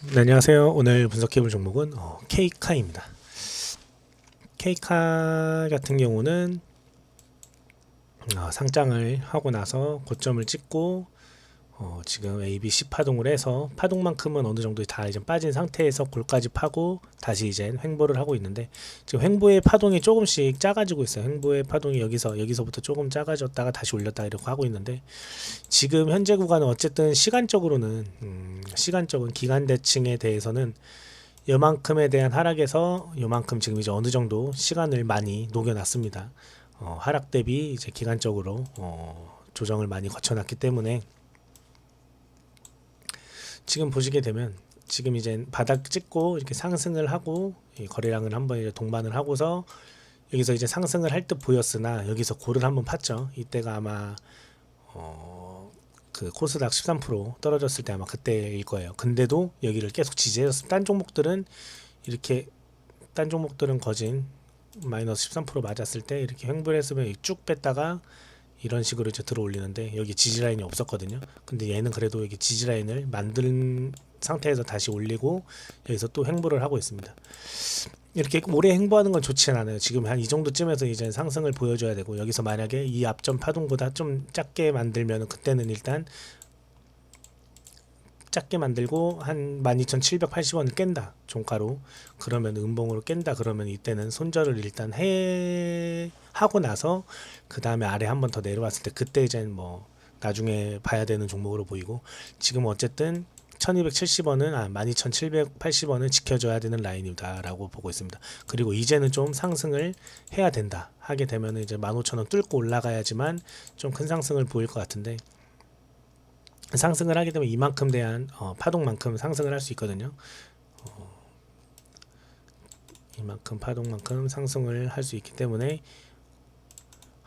네, 안녕하세요. 오늘 분석해볼 종목은 어, K카입니다. K카 같은 경우는 어, 상장을 하고 나서 고점을 찍고 어, 지금 A, B, C 파동을 해서 파동만큼은 어느 정도 다 이제 빠진 상태에서 골까지 파고 다시 이제 횡보를 하고 있는데 지금 횡보의 파동이 조금씩 작아지고 있어요. 횡보의 파동이 여기서 여기서부터 조금 작아졌다가 다시 올렸다 이렇게 하고 있는데 지금 현재 구간은 어쨌든 시간적으로는 음, 시간적인 기간 대칭에 대해서는 요만큼에 대한 하락에서 요만큼 지금 이제 어느 정도 시간을 많이 녹여놨습니다. 어, 하락 대비 이제 기간적으로 어, 조정을 많이 거쳐놨기 때문에 지금 보시게 되면 지금 이제 바닥 찍고 이렇게 상승을 하고 이 거래량을 한번 이제 동반을 하고서 여기서 이제 상승을 할 듯 보였으나 여기서 고를 한번 팠죠. 이때가 아마 어, 그 코스닥 13% 떨어졌을 때 아마 그때일 거예요. 근데도 여기를 계속 지지해서 딴 종목들은 이렇게 딴 종목들은 거진 마이너스 13% 맞았을 때 이렇게 횡보를 했으면 쭉 뺐다가 이런 식으로 이제 들어 올리는데 여기 지지 라인이 없었거든요. 근데 얘는 그래도 여기 지지 라인을 만든 상태에서 다시 올리고 여기서 또 횡보를 하고 있습니다. 이렇게 오래 횡보하는 건 좋지 않아요. 지금 한 이 정도쯤에서 이제 상승을 보여줘야 되고 여기서 만약에 이 앞전 파동보다 좀 작게 만들면 그때는 일단 작게 만들고 한 12,780원을 깬다 종가로 그러면 음봉으로 깬다 그러면 이때는 손절을 일단 해 하고 나서 그 다음에 아래 한 번 더 내려왔을 때 그때 이제 뭐 나중에 봐야 되는 종목으로 보이고 지금 어쨌든 1270원은 아 12780원은 지켜줘야 되는 라인이다라고 보고 있습니다. 그리고 이제는 좀 상승을 해야 된다 하게 되면은 이제 15,000원 뚫고 올라가야지만 좀 큰 상승을 보일 것 같은데 상승을 하게 되면 이만큼 대한 어, 파동만큼 상승을 할 수 있거든요. 어, 이만큼 파동만큼 상승을 할 수 있기 때문에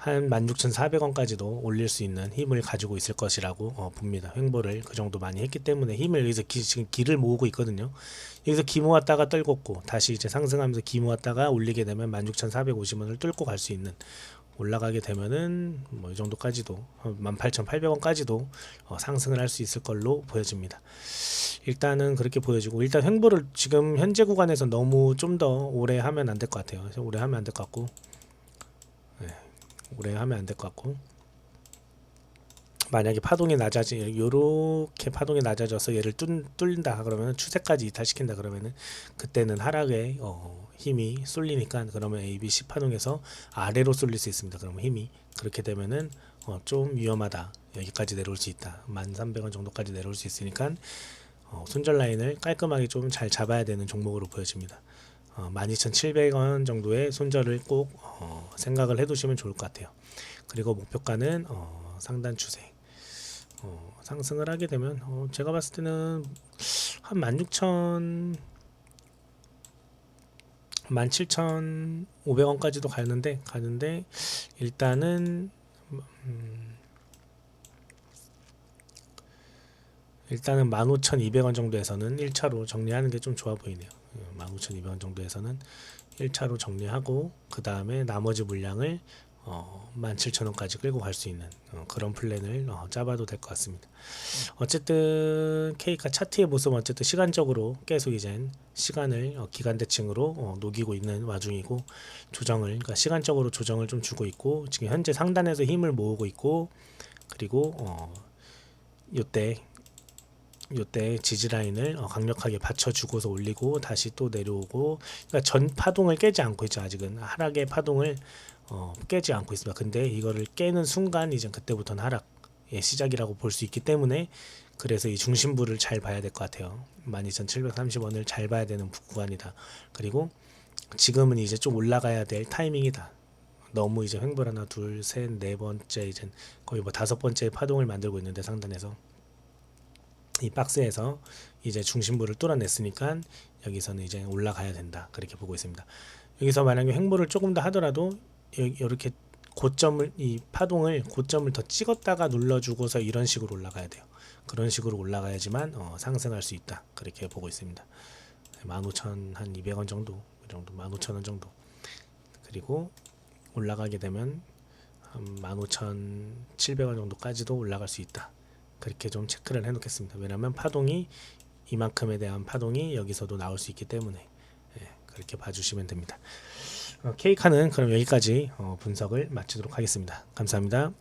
한 16,400원까지도 올릴 수 있는 힘을 가지고 있을 것이라고 어, 봅니다. 횡보를 그 정도 많이 했기 때문에 힘을 여기서 기, 지금 기를 모으고 있거든요. 여기서 기 모았다가 떨궜고 다시 이제 상승하면서 기 모았다가 올리게 되면 16,450원을 뚫고 갈 수 있는 올라가게 되면은 뭐 이 정도까지도 18,800원까지도 어, 상승을 할 수 있을 걸로 보여집니다. 일단은 그렇게 보여지고 일단 횡보를 지금 현재 구간에서 너무 좀 더 오래 하면 안 될 것 같아요. 오래 하면 안 될 것 같고 네, 오래 하면 안 될 것 같고 만약에 파동이 낮아지 요렇게 파동이 낮아져서 얘를 뚫, 뚫린다 그러면 추세까지 이탈시킨다 그러면은 그때는 하락에 어, 힘이 쏠리니까 그러면 A, B, C 파동에서 아래로 쏠릴 수 있습니다. 그러면 힘이 그렇게 되면은 어, 좀 위험하다. 여기까지 내려올 수 있다. 1,300원 정도까지 내려올 수 있으니까 어, 손절 라인을 깔끔하게 좀 잘 잡아야 되는 종목으로 보여집니다. 어, 12,700원 정도의 손절을 꼭 어, 생각을 해두시면 좋을 것 같아요. 그리고 목표가는 어, 상단 추세. 어, 상승을 하게 되면 어, 제가 봤을 때는 한 16,000 17,500원까지도 가는데 가는데 일단은 음, 일단은 15,200원 정도에서는 1차로 정리하는 게 좀 좋아 보이네요. 15,200원 정도에서는 1차로 정리하고 그 다음에 나머지 물량을 어, 17,000원까지 끌고 갈 수 있는 어, 그런 플랜을 어, 짜봐도 될 것 같습니다. 어쨌든 K가 차트의 모습은 어쨌든 시간적으로 계속 이젠 시간을 어, 기간 대칭으로 어, 녹이고 있는 와중이고 조정을 그러니까 시간적으로 조정을 좀 주고 있고 지금 현재 상단에서 힘을 모으고 있고 그리고 어, 요때 요때 지지 라인을 어, 강력하게 받쳐주고서 올리고 다시 또 내려오고 그러니까 전 파동을 깨지 않고 있죠 아직은 하락의 파동을 어, 깨지 않고 있습니다. 근데 이거를 깨는 순간 이제 그때부터는 하락의 시작이라고 볼 수 있기 때문에 그래서 이 중심부를 잘 봐야 될 것 같아요. 12,730원을 잘 봐야 되는 구간이다. 그리고 지금은 이제 좀 올라가야 될 타이밍이다. 너무 이제 횡보 하나 둘 셋 네 번째 이제 거의 뭐 다섯 번째 파동을 만들고 있는데 상단에서 이 박스에서 이제 중심부를 뚫어냈으니까 여기서는 이제 올라가야 된다 그렇게 보고 있습니다. 여기서 만약에 횡보를 조금 더 하더라도 이렇게 고점을 이 파동을 고점을 더 찍었다가 눌러주고서 이런 식으로 올라가야 돼요. 그런 식으로 올라가야지만 어, 상승할 수 있다. 그렇게 보고 있습니다. 15,000 한 200원 정도, 이 정도 15,000원 정도. 그리고 올라가게 되면 한 15,700원 정도까지도 올라갈 수 있다. 그렇게 좀 체크를 해 놓겠습니다. 왜냐하면 파동이 이만큼에 대한 파동이 여기서도 나올 수 있기 때문에 예, 그렇게 봐주시면 됩니다. 어, K카는 그럼 여기까지 어, 분석을 마치도록 하겠습니다. 감사합니다.